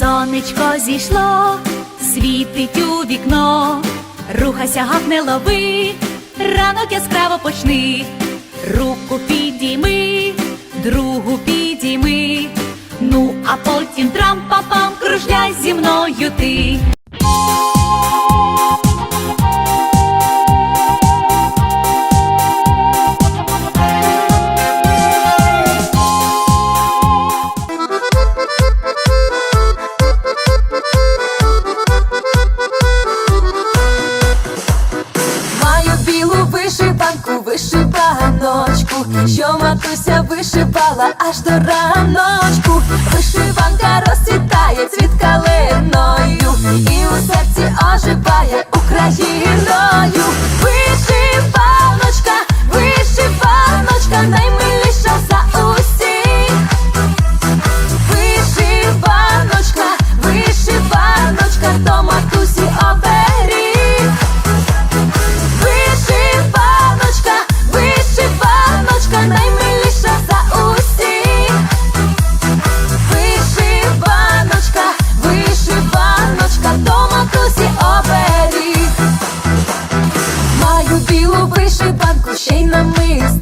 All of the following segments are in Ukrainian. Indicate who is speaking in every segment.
Speaker 1: Сонечко зійшло, світить у вікно, рухайся, гав не лови, ранок яскраво почни,
Speaker 2: вишиванку, вишиваночку, що матуся вишивала аж до раночку. Вишиванка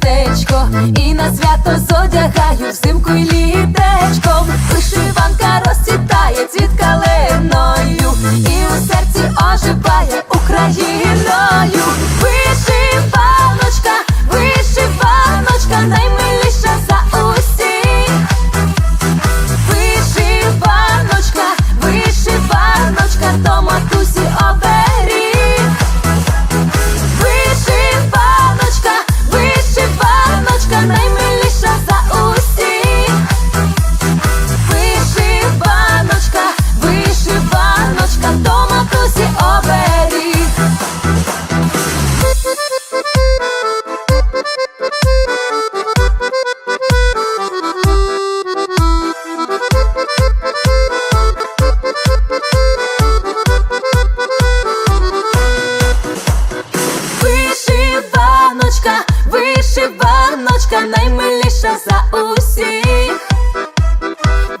Speaker 2: на мистечко, і на свято зодягаю взимку й літечком. Вишиванка розцвітає цвіт і у серці оживає Україною. Вишиваночка, наймиліша за усіх.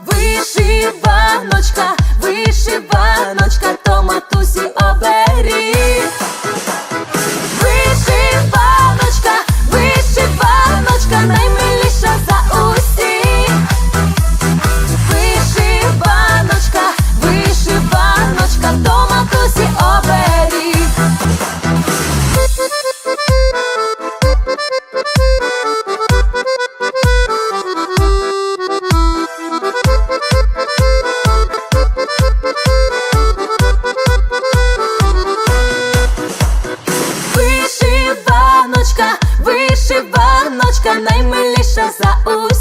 Speaker 2: Вишиваночка, вишиваночка, Вишиваночка, наймиліша за усіх.